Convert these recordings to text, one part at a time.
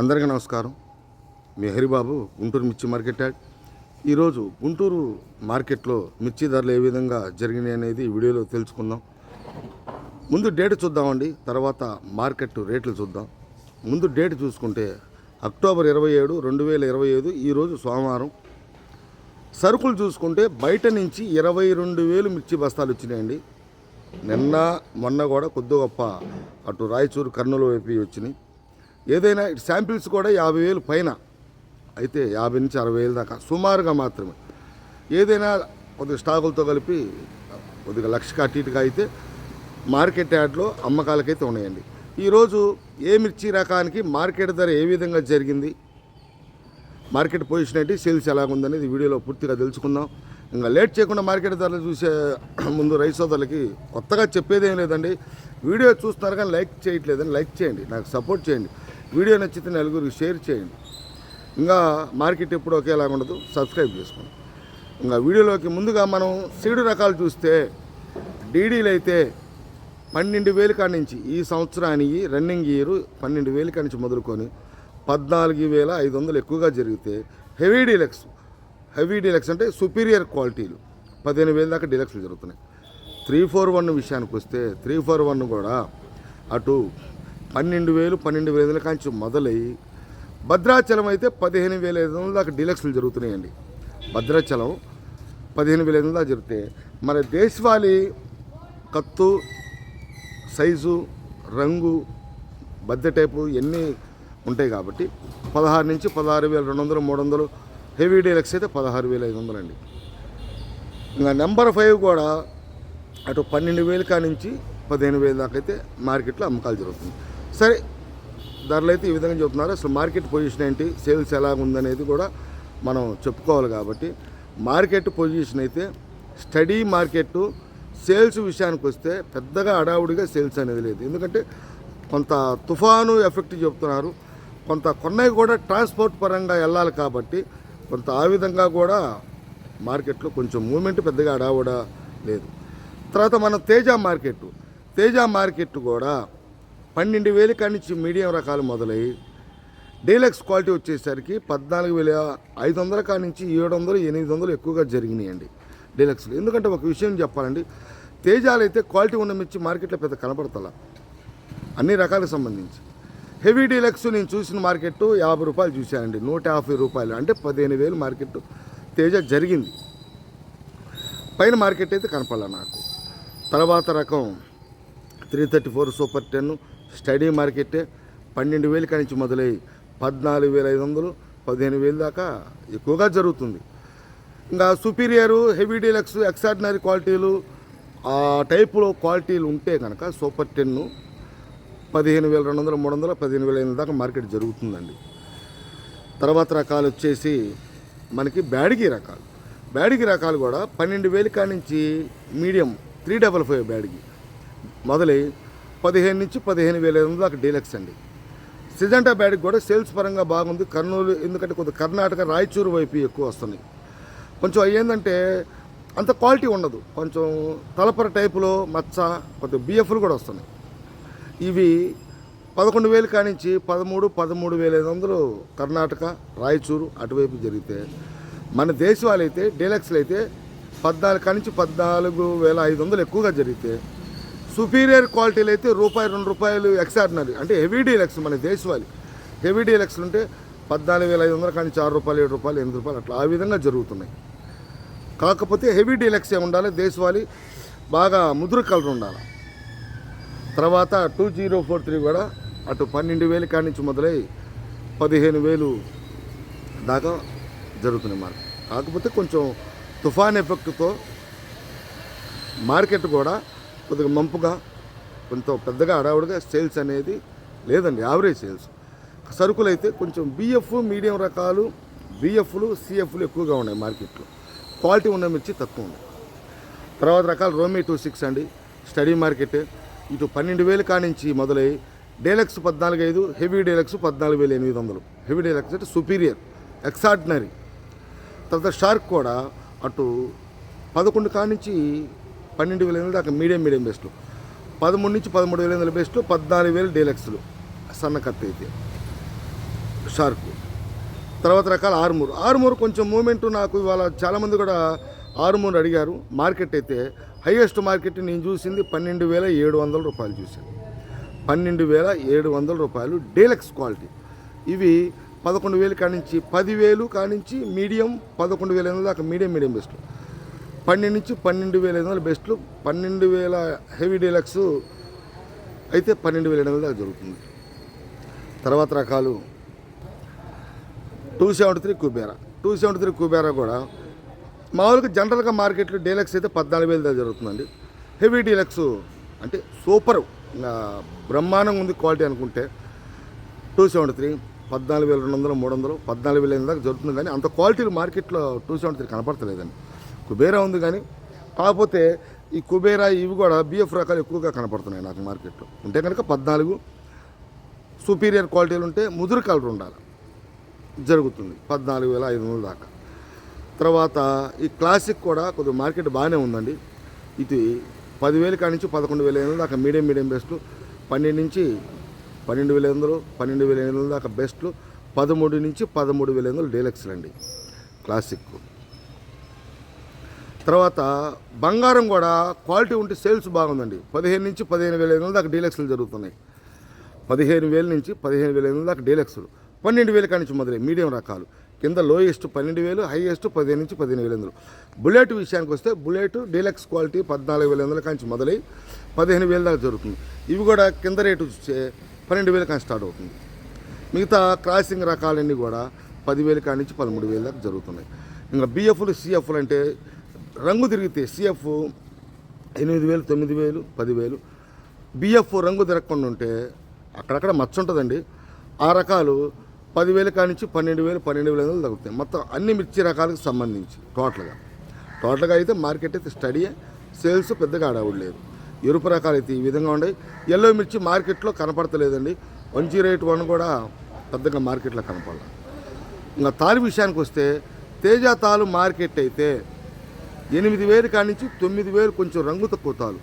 అందరికీ నమస్కారం. మీ హరిబాబు గుంటూరు మిర్చి మార్కెట్ యాడ్. ఈరోజు గుంటూరు మార్కెట్లో మిర్చి ధరలు ఏ విధంగా జరిగినాయి అనేది వీడియోలో తెలుసుకుందాం. ముందు డేట్ చూద్దామండి తర్వాత మార్కెట్ రేట్లు చూద్దాం. ముందు డేట్ చూసుకుంటే అక్టోబర్ ఇరవై ఏడు రెండు వేల ఇరవై ఐదు ఈరోజు సోమవారం. సరుకులు చూసుకుంటే బయట నుంచి ఇరవై రెండు వేలు మిర్చి బస్తాలు వచ్చినాయండి. నిన్న మొన్న కూడా కొద్ది గొప్ప అటు రాయచూరు కర్నూలు వైపు వచ్చినాయి. ఏదైనా శాంపిల్స్ కూడా యాభై వేలు పైన. అయితే యాభై నుంచి అరవై వేలు దాకా సుమారుగా మాత్రమే. ఏదైనా కొద్దిగా స్టాకులతో కలిపి కొద్దిగా లక్ష అటు ఇటుగా అయితే మార్కెట్ యార్డ్లో అమ్మకాలకైతే ఉన్నాయండి. ఈరోజు ఏ మిర్చి రకానికి మార్కెట్ ధర ఏ విధంగా జరిగింది? మార్కెట్ పొజిషన్ ఏంటి? సేల్స్ ఎలాగుందనేది వీడియోలో పూర్తిగా తెలుసుకుందాం. ఇంకా లేట్ చేయకుండా మార్కెట్ ధరలు చూసే ముందు రైసోదలకి సోదరులకి కొత్తగా చెప్పేదేం లేదండి. వీడియో చూస్తున్నారు కానీ లైక్ చేయట్లేదని లైక్ చేయండి. నాకు సపోర్ట్ చేయండి. వీడియో నచ్చితే నలుగురికి షేర్ చేయండి. ఇంకా మార్కెట్ ఎప్పుడు ఒకేలాగా ఉండదు సబ్స్క్రైబ్ చేసుకోండి. ఇంకా వీడియోలోకి ముందుగా మనం సీడు రకాలు చూస్తే డీడీలు అయితే పన్నెండు వేలు కాడి నుంచి ఈ సంవత్సరానికి రన్నింగ్ ఇయర్ పన్నెండు వేలు కాడి నుంచి మొదలుకొని పద్నాలుగు వేల ఐదు వందలు ఎక్కువగా జరిగితే హెవీ డీలక్స్ హెవీ డీలక్స్ అంటే సుపీరియర్ క్వాలిటీలు. పదిహేను వేల దాకా డీలక్స్లు జరుగుతున్నాయి. త్రీ ఫోర్ వన్ విషయానికి వస్తే త్రీ ఫోర్ వన్ కూడా అటు పన్నెండు వేలు పన్నెండు వేల కాంచి మొదలై భద్రాచలం అయితే పదిహేను వేల ఐదు వందల దాకా డీలక్స్లు జరుగుతున్నాయండి. భద్రాచలం పదిహేను వేల ఐదు వందల దాకా జరుగుతాయి మన దేశవాళీ కత్తు సైజు రంగు బద్దె టైపు ఇవన్నీ ఉంటాయి కాబట్టి పదహారు నుంచి పదహారు వేల రెండు వందలు మూడు వందలు హెవీ డీలక్స్ అయితే పదహారు వేల ఐదు వందలు అండి. ఇంకా నెంబర్ ఫైవ్ కూడా అటు పన్నెండు వేలు కా నుంచి పదిహేను వేల దాకా అయితే మార్కెట్లో అమ్మకాలు జరుగుతుంది. సరే ధరలు అయితే ఈ విధంగా చెబుతున్నారు. అసలు మార్కెట్ పొజిషన్ ఏంటి? సేల్స్ ఎలా ఉందనేది కూడా మనం చెప్పుకోవాలి కాబట్టి. మార్కెట్ పొజిషన్ అయితే స్టడీ మార్కెట్ సేల్స్ విషయానికి వస్తే పెద్దగా అడావుడిగా సేల్స్ అనేది లేదు. ఎందుకంటే కొంత తుఫాను ఎఫెక్ట్ చెప్తున్నారు కొంత కొన్నవి కూడా ట్రాన్స్పోర్ట్ పరంగా వెళ్ళాలి కాబట్టి కొంత ఆ విధంగా కూడా మార్కెట్లో కొంచెం మూమెంట్ పెద్దగా అడావుడా లేదు. తర్వాత మన తేజ మార్కెట్. తేజ మార్కెట్ కూడా పన్నెండు వేలు కానించి నుంచి మీడియం రకాలు మొదలై డీలక్స్ క్వాలిటీ వచ్చేసరికి పద్నాలుగు వేల ఐదు వందల కానించి నుంచి ఏడు వందలు ఎనిమిది వందలు ఎక్కువగా జరిగినాయండి డీలక్స్. ఎందుకంటే ఒక విషయం చెప్పాలండి తేజాలు అయితే క్వాలిటీ ఉన్న మిర్చి మార్కెట్లో పెద్ద కనపడతలా. అన్ని రకాలకు సంబంధించి. హెవీ డీలక్స్ నేను చూసిన మార్కెట్ యాభై రూపాయలు చూశానండి నూట యాభై రూపాయలు. అంటే పదిహేను వేలు మార్కెట్ తేజ జరిగింది. పైన మార్కెట్ అయితే కనపడాల నాకు. తర్వాత రకం three thirty four super ten steady మార్కెటే పన్నెండు వేల నుంచి మొదలై పద్నాలుగు వేల ఐదు వందలు పదిహేను వేలు దాకా ఎక్కువగా జరుగుతుంది. ఇంకా సుపీరియరు హెవీ డీలక్స్ ఎక్సార్డినరీ క్వాలిటీలు ఆ టైపులో క్వాలిటీలు ఉంటే కనుక సూపర్ టెన్ పదిహేను వేల రెండు వందల మూడు వందల పదిహేను వేల ఐదు దాకా మార్కెట్ జరుగుతుందండి. తర్వాత రకాలు వచ్చేసి మనకి బ్యాడిగి రకాలు. బ్యాడిగి రకాలు కూడా పన్నెండు వేలు కానించి medium three double five Byadgi మొదలై పదిహేను నుంచి పదిహేను వేల ఐదు వందలు అక్కడ డీలక్స్ అండి. సిజంటా బ్యాడ్ కూడా సేల్స్ పరంగా బాగుంది. కర్నూలు ఎందుకంటే కొద్దిగా కర్ణాటక రాయచూరు వైపు ఎక్కువ వస్తున్నాయి. కొంచెం అయ్యేందంటే ఏంటంటే అంత క్వాలిటీ ఉండదు. కొంచెం తలపర టైపులో మచ్చ కొద్దిగా బిఎఫ్లు కూడా వస్తున్నాయి. ఇవి పదకొండు వేలు కానించి పదమూడు పదమూడు వేల ఐదు వందలు కర్ణాటక రాయచూరు అటువైపు జరిగితే మన దేశవాళ్ళు అయితే డీలక్స్లు అయితే పద్నాలుగు కానించి పద్నాలుగు వేల ఐదు వందలు ఎక్కువగా జరిగితే సుపీరియర్ క్వాలిటీలు అయితే రూపాయి రెండు రూపాయలు ఎక్సార్డినరీ అంటే హెవీ డీలక్స్ మన దేశవాళీ. హెవీ డీలక్స్ ఉంటే పద్నాలుగు వేల ఐదు వందల కానీ చారు రూపాయలు ఏడు రూపాయలు ఎనిమిది రూపాయలు అట్లా ఆ విధంగా జరుగుతున్నాయి. కాకపోతే హెవీ డీలక్సే ఉండాలి దేశవాళీ బాగా ముదురు కలర్ ఉండాలి. తర్వాత టూ జీరో ఫోర్ త్రీ కూడా అటు పన్నెండు వేలు కాడి నుంచి మొదలై పదిహేను వేలు దాకా జరుగుతున్నాయి మార్కెట్ కాకపోతే కొంచెం తుఫాన్ ఎఫెక్ట్తో మార్కెట్ కూడా కొద్దిగా మంపుగా కొంత పెద్దగా అడావుడిగా సేల్స్ అనేది లేదండి యావరేజ్ సేల్స్. సరుకులు అయితే కొంచెం బిఎఫ్ మీడియం రకాలు బిఎఫ్లు సిఎఫ్లు ఎక్కువగా ఉన్నాయి మార్కెట్లో. క్వాలిటీ ఉన్న మిర్చి తక్కువ ఉంది. తర్వాత రకాలు రోమీ టూ సిక్స్ అండి స్టడీ మార్కెట్. ఇటు పన్నెండు వేలు కానించి మొదలై డీలక్స్ పద్నాలుగు ఐదు హెవీ డీలక్స్ పద్నాలుగు వేల ఎనిమిది వందలు. హెవీ డీలక్స్ అంటే సుపీరియర్ ఎక్సార్డినరీ. తర్వాత షార్క్ కూడా అటు పదకొండు కానించి పన్నెండు వేల ఎనిమిది దాకా మీడియం మీడియం బెస్ట్లు. పదమూడు నుంచి పదమూడు వేల ఎనిమిది బెస్ట్లు పద్నాలుగు వేలు డీలక్స్లు. సన్న కత్తి అయితే. షార్కు. తర్వాత రకాల ఆర్మూర్. ఆర్మూర్ కొంచెం మూమెంట్ నాకు ఇవాళ చాలామంది కూడా ఆర్మూర్ అడిగారు. మార్కెట్ అయితే హైయెస్ట్ మార్కెట్ నేను చూసింది పన్నెండు వేల ఏడు వందల రూపాయలు చూశాను. పన్నెండు వేల ఏడు వందల రూపాయలు డీలక్స్ క్వాలిటీ. ఇవి పదకొండు వేలు కానించి పదివేలు కానించి మీడియం పదకొండు వేల ఎనిమిది దాకా మీడియం మీడియం బెస్ట్లు. పన్నెండు నుంచి పన్నెండు వేల ఐదు వందల బెస్ట్లు పన్నెండు వేల హెవీ డీలక్స్ అయితే పన్నెండు వేల ఎనిమిది దాకా జరుగుతుంది. తర్వాత రకాలు two seventy three Kubera. Two seventy three Kubera కూడా మామూలుగా జనరల్గా మార్కెట్లో డీలక్స్ అయితే పద్నాలుగు వేల దాకా జరుగుతుందండి. హెవీ డీలక్స్ అంటే సూపర్ బ్రహ్మాండంగా ఉంది క్వాలిటీ అనుకుంటే టూ సెవెంటీ త్రీ పద్నాలుగు వేల రెండు వందలు మూడు వందలు పద్నాలుగు వేల ఎనిమిది దాకా జరుగుతుంది కానీ అంత క్వాలిటీలు మార్కెట్లో టూ సెవెంటీ త్రీ కనపడతలేదండి. కుబేరా ఉంది కానీ కాకపోతే ఈ కుబేరా ఇవి కూడా బిఎఫ్ రకాలు ఎక్కువగా కనపడుతున్నాయి నాకు మార్కెట్లో. ఉంటే కనుక పద్నాలుగు సుపీరియర్ క్వాలిటీలు ఉంటే ముదురు కలర్ ఉండాలి. జరుగుతుంది. పద్నాలుగు వేల ఐదు వందల దాకా. తర్వాత ఈ క్లాసిక్ కూడా కొద్దిగా మార్కెట్ బాగానే ఉందండి. ఇది పదివేల కాడి నుంచి పదకొండు వేల ఐదు దాకా మీడియం మీడియం బెస్ట్లు పన్నెండు నుంచి పన్నెండు వేల ఎనిమిది పన్నెండు వేల ఎనిమిది దాకా బెస్ట్లు పదమూడు నుంచి పదమూడు వేల వందలు డీలక్స్లు అండి క్లాసిక్ తర్వాత బంగారం కూడా క్వాలిటీ ఉంటే సేల్స్ బాగుందండి. పదిహేను నుంచి పదిహేను వేల ఎనిమిది దాకా డీలక్స్లు జరుగుతున్నాయి. పదిహేను వేల నుంచి పదిహేను వేల ఎనిమిది దాకా డీలక్స్లు. పన్నెండు వేల కాడి నుంచి మొదలై మీడియం రకాలు. కింద లోయెస్ట్ పన్నెండు వేలు హైయెస్ట్ పదిహేను నుంచి పదిహేను వేల వందలు. బుల్లెట్ విషయానికి వస్తే బుల్లెట్ డీలక్స్ క్వాలిటీ పద్నాలుగు వేల వందల కాంచి మొదలై పదిహేను వేల దాకా జరుగుతుంది. ఇవి కూడా కింద రేటు వచ్చే పన్నెండు వేల కాంచి స్టార్ట్ అవుతుంది. మిగతా క్రాసింగ్ రకాలన్నీ కూడా పదివేల కాడి నుంచి పదమూడు వేల దాకా జరుగుతున్నాయి. ఇంకా బిఎఫ్లు సిఎఫ్లు అంటే రంగు తిరిగితే సిఎఫ్ ఎనిమిది వేలు తొమ్మిది వేలు పదివేలు బిఎఫ్ రంగు తిరగకుండా ఉంటే అక్కడక్కడ మచ్చ ఉంటుందండి. ఆ రకాలు పదివేల కానించి పన్నెండు వేలు పన్నెండు వేల ఐదు వందలు తగ్గుతాయి. మొత్తం అన్ని మిర్చి రకాలకు సంబంధించి టోటల్గా. టోటల్గా అయితే మార్కెట్ అయితే స్టడీ సేల్స్ పెద్దగా ఆడవుడు లేదు. ఎరుపు రకాలు అయితే ఈ విధంగా ఉన్నాయి. ఎల్లో మిర్చి మార్కెట్లో కనపడతలేదండి. వన్ జీరో ఎయిట్ వన్ కూడా పెద్దగా మార్కెట్లో కనపడాలి ఇంకా తాలు విషయానికి వస్తే తేజ తాలు మార్కెట్ అయితే ఎనిమిది వేలు కానించి తొమ్మిది వేలు కొంచెం రంగు తక్కువ తాలు.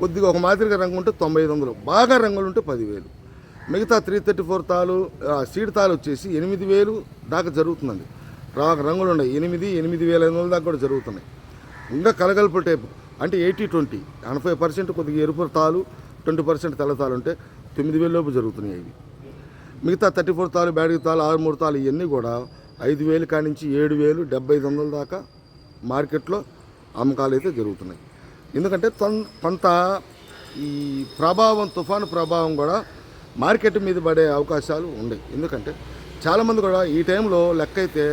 కొద్దిగా ఒక మాదిరిగా రంగు ఉంటే తొంభై ఐదు వందలు బాగా రంగులు ఉంటే పదివేలు. మిగతా త్రీ థర్టీ ఫోర్ తాలు సీడ్ తాలు వచ్చేసి ఎనిమిది వేలు దాకా జరుగుతుందండి. రాక రంగులు ఉన్నాయి. ఎనిమిది ఎనిమిది వేల ఐదు వందల దాకా కూడా జరుగుతున్నాయి. ఇంకా కలగలుపు టైపు. అంటే ఎయిటీ ట్వంటీ. ఎనభై పర్సెంట్ కొద్దిగా ఎరుపు తాలు ట్వంటీ పర్సెంట్ తెల్ల తాలు ఉంటే తొమ్మిది వేల లోపు జరుగుతున్నాయి ఇవి మిగతా థర్టీ ఫోర్ తాలు బ్యాడీ తాలు ఆరు మూడు తాలు ఇవన్నీ కూడా ఐదు వేలు కానించి ఏడు వేలు డెబ్బై ఐదు వందల దాకా మార్కెట్లో అమ్మకాలు అయితే జరుగుతున్నాయి. ఎందుకంటే కొంత ఈ ప్రభావం తుఫాను ప్రభావం కూడా మార్కెట్ మీద పడే అవకాశాలు ఉన్నాయి ఎందుకంటే చాలామంది కూడా ఈ టైంలో లెక్క అయితే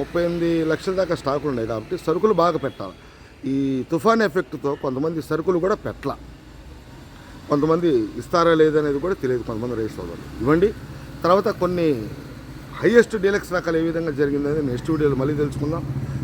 ముప్పై ఎనిమిది లక్షల దాకా స్టాకులు ఉన్నాయి కాబట్టి సరుకులు బాగా పెట్టాలి. ఈ తుఫాన్ ఎఫెక్ట్తో కొంతమంది సరుకులు కూడా పెట్టాల. కొంతమంది ఇస్తారా లేదనేది కూడా తెలియదు కొంతమంది రైస్ సోదరులు. ఇవ్వండి. తర్వాత కొన్ని హైయెస్ట్ డీలక్స్ రకాలు ఏ విధంగా జరిగిందని నెక్స్ట్ వీడియోలో మళ్ళీ తెలుసుకుందాం.